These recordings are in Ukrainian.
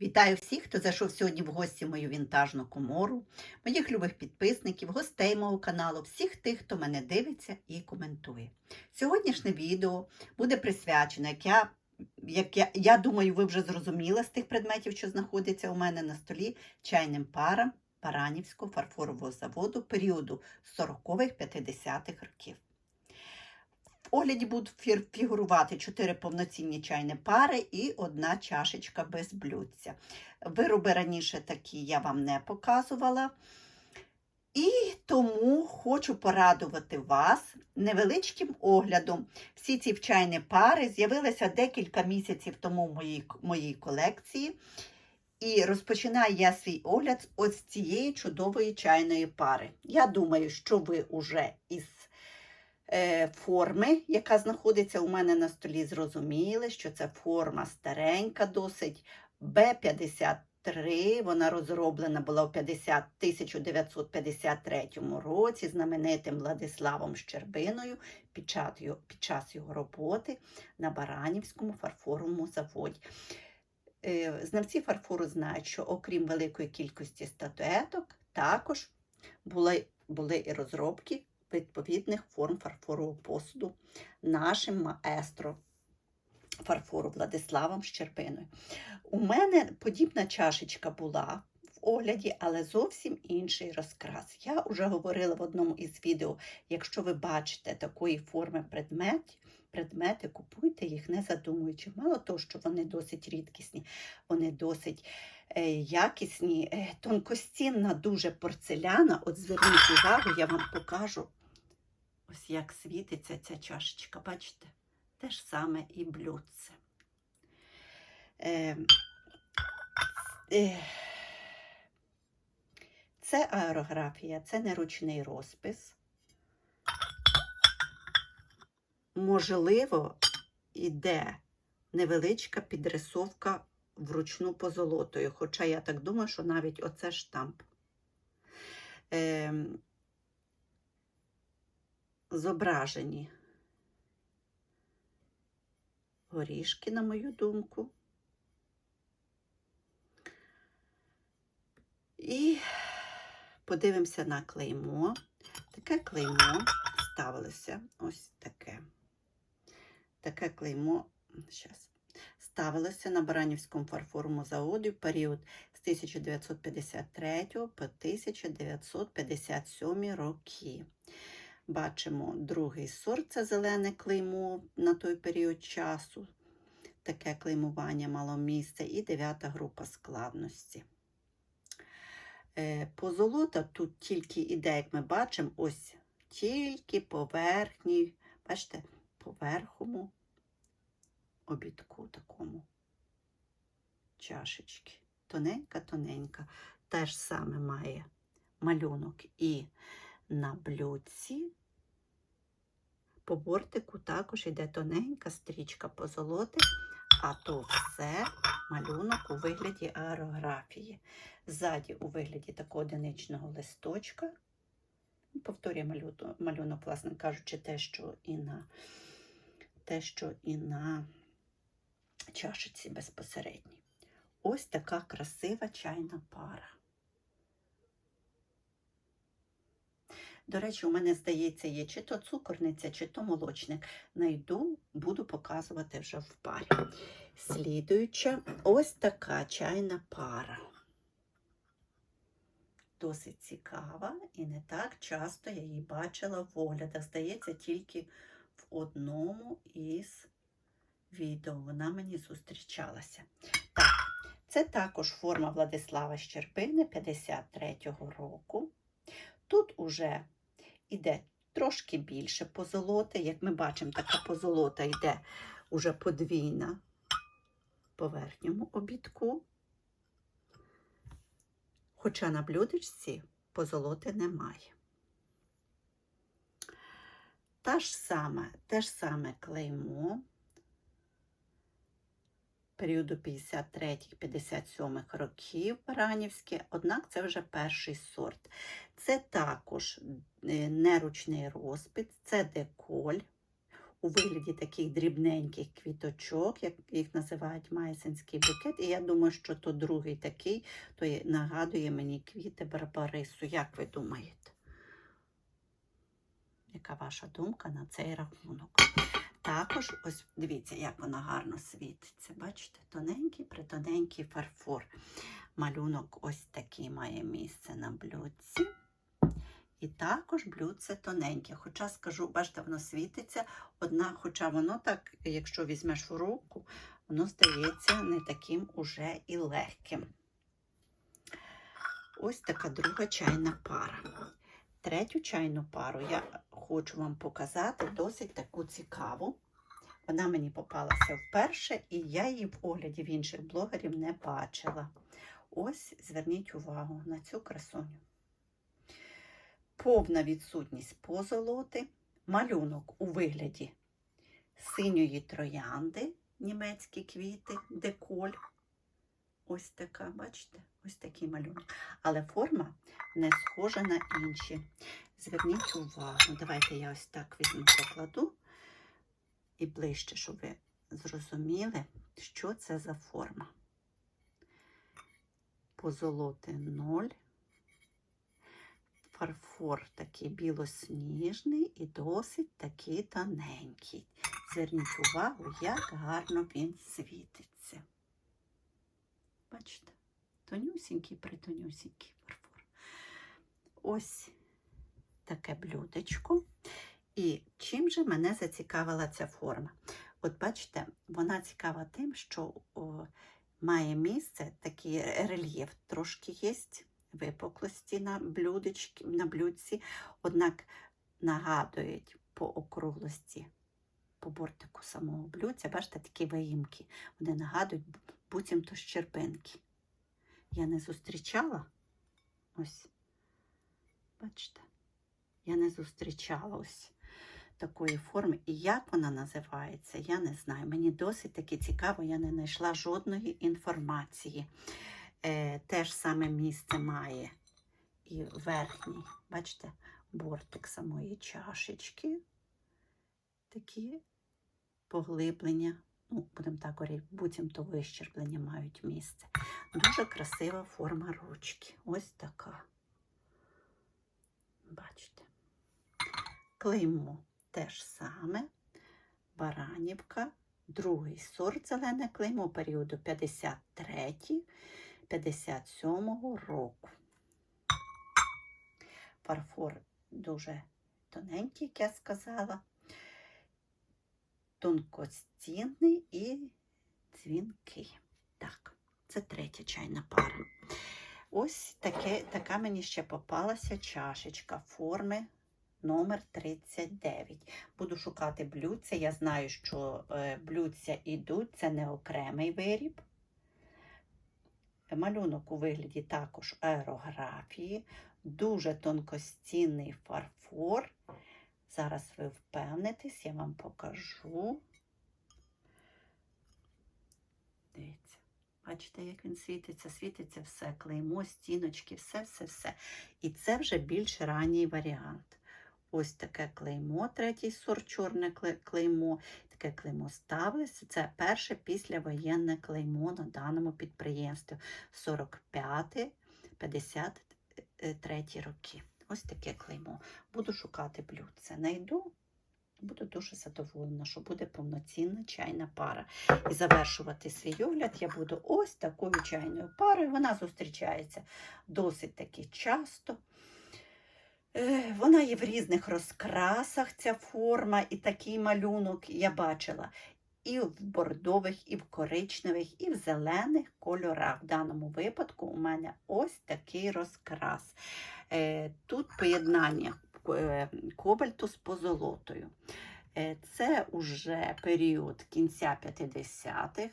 Вітаю всіх, хто зайшов сьогодні в гості в мою вінтажну комору, моїх любих підписників, гостей мого каналу, всіх тих, хто мене дивиться і коментує. Сьогоднішнє відео буде присвячено, як я, як я, я думаю, ви вже зрозуміли з тих предметів, що знаходяться у мене на столі, чайним парам Баранівського фарфорового заводу періоду 40-х-50-х років. Огляді будуть фігурувати чотири повноцінні чайні пари і одна чашечка без блюдця. Вироби раніше такі я вам не показувала. І тому хочу порадувати вас невеличким оглядом. Всі ці чайні пари з'явилися декілька місяців тому в моїй, моїй колекції. І розпочинаю я свій огляд ось цієї чудової чайної пари. Я думаю, що ви вже із форми, яка знаходиться у мене на столі, зрозуміли, що це форма старенька, досить Б-53. Вона розроблена була у 50, 1953 році знаменитим Владиславом Щербиною під час, його, під час його роботи на Баранівському фарфоровому заводі. Е, Знавці фарфору знають, що окрім великої кількості статуеток, також були, були і розробки відповідних форм фарфорового посуду нашим маестро фарфору Владиславом Щербиною. У мене подібна чашечка була огляді, але зовсім інший розкрас. Я вже говорила в одному із відео, якщо ви бачите такої форми предмет, предмети, купуйте їх, не задумуючи. Мало того, що вони досить рідкісні, вони досить е, якісні, е, тонкостінна, дуже порцеляна. От зверніть увагу, я вам покажу. Ось як світиться ця чашечка, бачите? Те ж саме і блюдце. Е, е, це аерографія, це не ручний розпис. Можливо, іде невеличка підрисовка вручну позолотою, хоча я так думаю, що навіть оце штамп. Е, зображені горішки, на мою думку. І подивимося на клеймо. Таке клеймо ставилося ось таке. Таке клеймо щас, ставилося на Баранівському фарфоровому заводі в період з 1953 по 1957 роки. Бачимо другий сорт це зелене клеймо на той період часу. Таке клеймування мало місце. І дев'ята група складності. Е, Позолота тут тільки іде, як ми бачимо, ось тільки по верхній, бачите, по верхому обідку такому чашечки. Тоненька-тоненька. Те ж саме має малюнок і на блюдці. По бортику також йде тоненька стрічка позолоти, а то все малюнок у вигляді аерографії. Ззаді у вигляді такого одиничного листочка. Повторює малю- малюнок, власне кажучи, те, що і на, те, що і на чашиці безпосередній. Ось така красива чайна пара. До речі, у мене, здається, є чи то цукорниця, чи то молочник. Найду, буду показувати вже в парі. Слідуюча ось така чайна пара. Досить цікава і не так часто я її бачила в оглядах. Здається, тільки в одному із відео вона мені зустрічалася. Так, це також форма Владислава Щербини 53-го року. Тут уже йде трошки більше позолоти. Як ми бачимо, така позолота йде уже подвійна по верхньому обідку. Хоча на блюдечці позолоти немає. Та ж саме, те ж саме клеймо періоду 53-57 років Баранівське, однак це вже перший сорт. Це також е, неручний розпис, це деколь. у вигляді таких дрібненьких квіточок, як їх називають майсинський букет. І я думаю, що то другий такий, то нагадує мені квіти барбарису. Як ви думаєте? Яка ваша думка на цей рахунок? Також, ось дивіться, як вона гарно світиться. Бачите, тоненький, притоненький фарфор. Малюнок ось такий має місце на блюдці. І також блюдце тоненьке. Хоча скажу, бачите, воно світиться, одна, хоча воно так, якщо візьмеш в руку, воно здається не таким уже і легким. Ось така друга чайна пара. Третю чайну пару я хочу вам показати досить таку цікаву. Вона мені попалася вперше, і я її в огляді в інших блогерів не бачила. Ось зверніть увагу на цю красуню. Повна відсутність позолоти, малюнок у вигляді синьої троянди, німецькі квіти, деколь. Ось така, бачите, ось такий малюнок. Але форма не схожа на інші. Зверніть увагу. Давайте я ось так візьму, покладу і ближче, щоб ви зрозуміли, що це за форма. Позолоти 0. Фарфор такий білосніжний і досить такий тоненький. Зверніть увагу, як гарно він світиться. Бачите, тонюсінький, притонюсінький фарфор. Ось таке блюдечко. І чим же мене зацікавила ця форма? От бачите, вона цікава тим, що о, має місце такий рельєф, трошки є випуклості на блюдечки, на блюдці, однак нагадують по округлості, по бортику самого блюдця, бачите, такі виїмки. Вони нагадують буцімто щербинки. Я не зустрічала ось, бачите, я не зустрічала ось такої форми. І як вона називається, я не знаю. Мені досить таки цікаво, я не знайшла жодної інформації. Е, те ж саме місце має і верхній, бачите, бортик самої чашечки. Такі поглиблення, ну, будемо так говорити, буцімто вищерблення мають місце. Дуже красива форма ручки. Ось така. Бачите. Клеймо теж саме. Баранівка, другий сорт зелене клеймо періоду 53-57 року. Фарфор дуже тоненький, як я сказала, тонкостінний і дзвінкий. Так, це третя чайна пара. Ось таке, така мені ще попалася чашечка форми номер 39. Буду шукати блюдця. Я знаю, що е, блюдця ідуть, це не окремий виріб. Малюнок у вигляді також аерографії, дуже тонкостінний фарфор. Зараз ви впевнитесь, я вам покажу. Дивіться, бачите, як він світиться, світиться все, клеймо, стіночки, все-все-все. І це вже більш ранній варіант. Ось таке клеймо, третій сорт, чорне клеймо. Таке клеймо ставилося. Це перше післявоєнне клеймо на даному підприємстві 45-53 роки. Ось таке клеймо. Буду шукати блюдце. Найду, буду дуже задоволена, що буде повноцінна чайна пара. І завершувати свій огляд я буду ось такою чайною парою. Вона зустрічається досить таки часто. Е, Вона є в різних розкрасах, ця форма, і такий малюнок я бачила і в бордових, і в коричневих, і в зелених кольорах. В даному випадку у мене ось такий розкрас. Е, Тут поєднання е, кобальту з позолотою. Е, Це уже період кінця 50-х.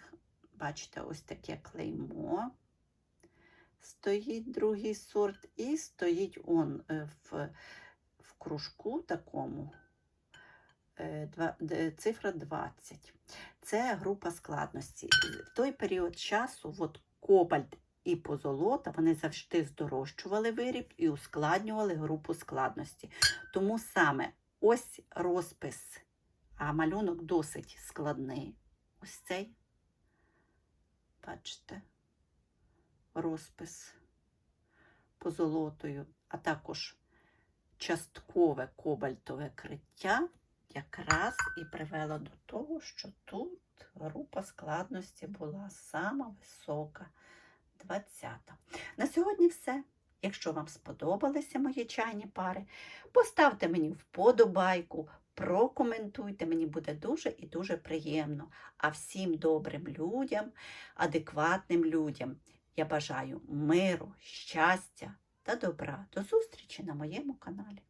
Бачите, ось таке клеймо стоїть другий сорт, і стоїть он в, в кружку такому цифра 20. Це група складності. В той період часу от кобальт і позолота вони завжди здорожчували виріб і ускладнювали групу складності. Тому саме ось розпис А малюнок досить складний. Ось цей. Бачите, розпис позолотою, а також часткове кобальтове криття якраз і привело до того, що тут група складності була сама висока 20. На сьогодні все. Якщо вам сподобалися мої чайні пари, поставте мені вподобайку, прокоментуйте, мені буде дуже і дуже приємно. А всім добрим людям, адекватним людям я бажаю миру, щастя та добра. До зустрічі на моєму каналі.